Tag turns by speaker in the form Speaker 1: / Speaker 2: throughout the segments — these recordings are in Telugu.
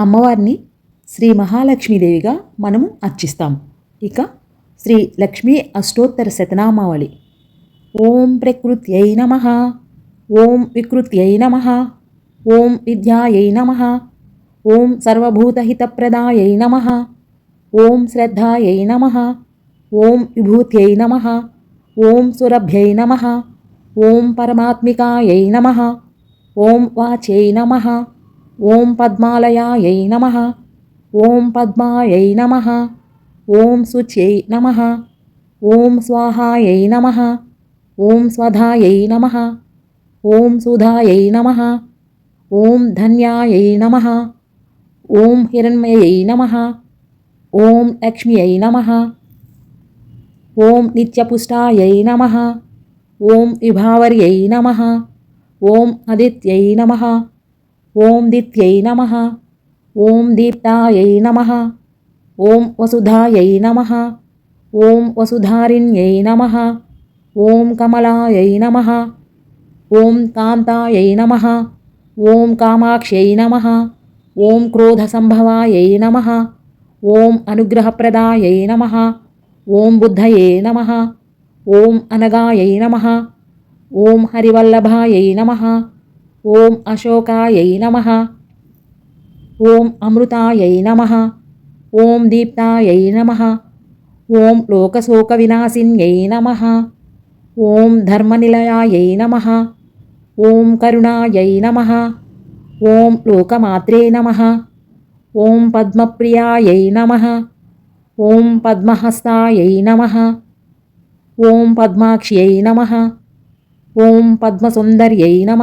Speaker 1: అమ్మవారిని శ్రీ మహాలక్ష్మీదేవిగా మనము అర్చిస్తాం. ఇక శ్రీ లక్ష్మీ అష్టోత్తర శతనామావళి. ఓం ప్రకృత్యై నమ. ఓం వికృత్యై నమ. ఓం విద్యాయై నమ. ఓం సర్వభూతహితప్రదాయై నమ. ఓం శ్రద్ధాయై నమ. ఓం విభూత్యై నమ. ఓం సురభ్యై నమ. ఓం పరమాత్మికాయై నమ. ఓం వాచ్యై నమ. ఓం పద్మాలయాయై నమ ఓం పద్మాయై నమ ఓం శుచ్యై నమ ఓం స్వాహాయై నమ ఓం స్వధాయై నమ ఓం సుధాయై నమ ఓం ధన్యాయై నమ ఓం హిరణ్మయై నమ ఓం లక్ష్మ్యై నమ ఓం నిత్యపుష్టాయై నమ ఓం విభావర్యై నమ ఓం ఆదిత్యై నమ ఓం దిత్యై నమ ఓం దీప్తాయై నమ ఓం వసుధాయై నమ ఓం వసుధారిణ్యై నమ ఓం కమలాయై నమ ఓం కాంతాయై నమ ఓం కామాక్ష్యై నమ ఓం క్రోధసంభవాయై నమ ఓం అనుగ్రహప్రదాయై నమ ఓం బుద్ధయే నమ ఓం అనగాయై నమ ఓం హరివల్లభాయై నమ ఓం అశోకాయై నమ ఓం అమృతాయై నమ ఓం దీప్తాయై నమ ఓం లోకశోక వినాశిన్యై నమ ఓం ధర్మనిలయాయై నమ ఓం కరుణాయై నమ ఓం లోకమాత్రే నమ ఓం పద్మప్రియాయై నమ ఓం పద్మహస్తాయై నమ ఓం పద్మాక్ష్యై నమ ఓం పద్మసుందర్యై నమ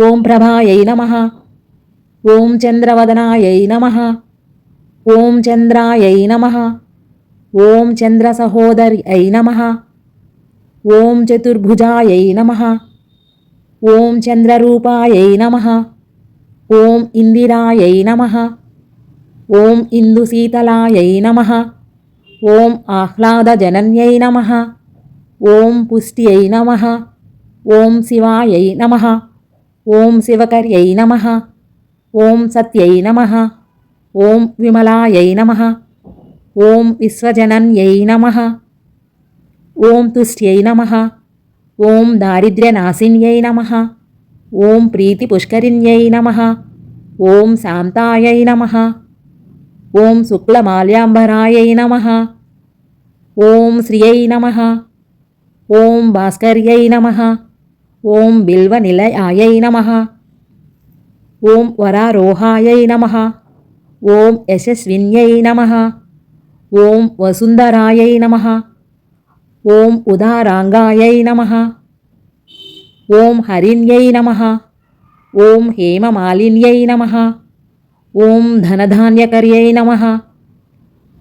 Speaker 1: ఓం ప్రభాయై నమ ఓం చంద్రవదనాయై నమ ఓం చంద్రాయై నమ ఓం చంద్రసహోదర్యై నమ ఓం చతుర్భుజాయై నమ ఓం చంద్రరూపాయై నమ ఓం ఇందిరాయై నమ ఓం ఇందుశీతలాయై నమ ఓం ఆహ్లాదజనన్యై నమ ఓం పుష్ట్యై నమ ఓం శివాయై నమ ఓం శివకర్యై నమ ఓం సత్యై నమ ఓం విమలాయై నమ ఓం విశ్వజనన్యై నమ ఓం తుష్ట్యై నమ ఓం దారిద్ర్యనాశిన్యై నమ ఓం ప్రీతిపుష్కరిణ్యై నమ ఓం శాంతాయై నమ ఓం శుక్లమాల్యాంబరాయై నమ ఓం శ్రియై నమ ఓం భాస్కర్యై నమ ఓం బిల్వ నిలయాయై నమ. ఓం వరారోహాయై నమ. ఓం యశస్విన్యై నమ. ఓం వసుంధరాయై నమ. ఓం ఉదారాంగాయై నమ. ఓం హరిణ్యై నమ. ఓం హేమమాలిన్యై నమ. ఓం ధనధాన్యకర్యై నమ.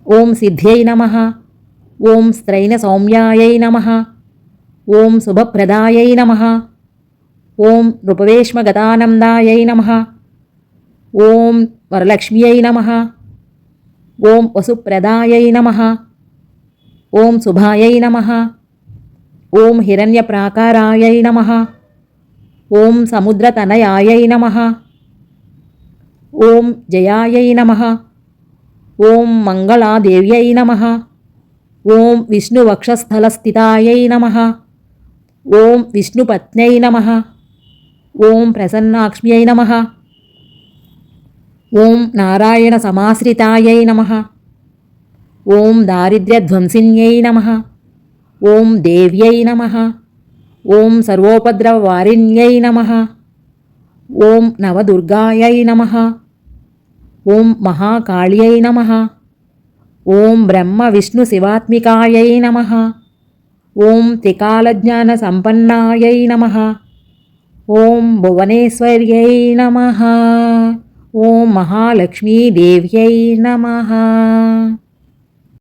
Speaker 1: ఓం సిద్ధ్యై నమ. ఓం స్త్రైన సౌమ్యాయై నమ. ఓం శుభప్రదాయై నమ. ఓం నృపవేష్మగదానందాయై నమ. ఓం వరలక్ష్మ్యై నమ. ఓం వసుప్రదాయై నమ. ఓం శుభాయై నమ. ఓం హిరణ్యప్రాకారాయై నమ. ఓం సముద్రతనయాయై నమ. ఓం జయాయై నమ. ఓం మంగళాదేవ్యై నమ. ఓం విష్ణువక్షస్థలస్థితాయై నమ. ఓం విష్ణుపత్న్యై నమ. ఓం ప్రసన్నాక్ష్మ్యై నమ. ఓం నారాయణ సమాశ్రితాయై నమ. ఓం దారిద్ర్యధ్వంసిన్యై నమ. ఓం దేవ్యై నమ. ఓం సర్వోపద్రవవారిణ్యై నమ. ఓం నవదుర్గాయై నమ. ఓం మహాకాళ్యై నమ. ఓం బ్రహ్మ విష్ణు శివాత్మికాయై నమ. ఓం త్రికాలజ్ఞాన సంపన్నాయై నమ. ఓం భువనేశ్వర్యై నమ. ఓం మహాలక్ష్మీదేవ్యై నమ.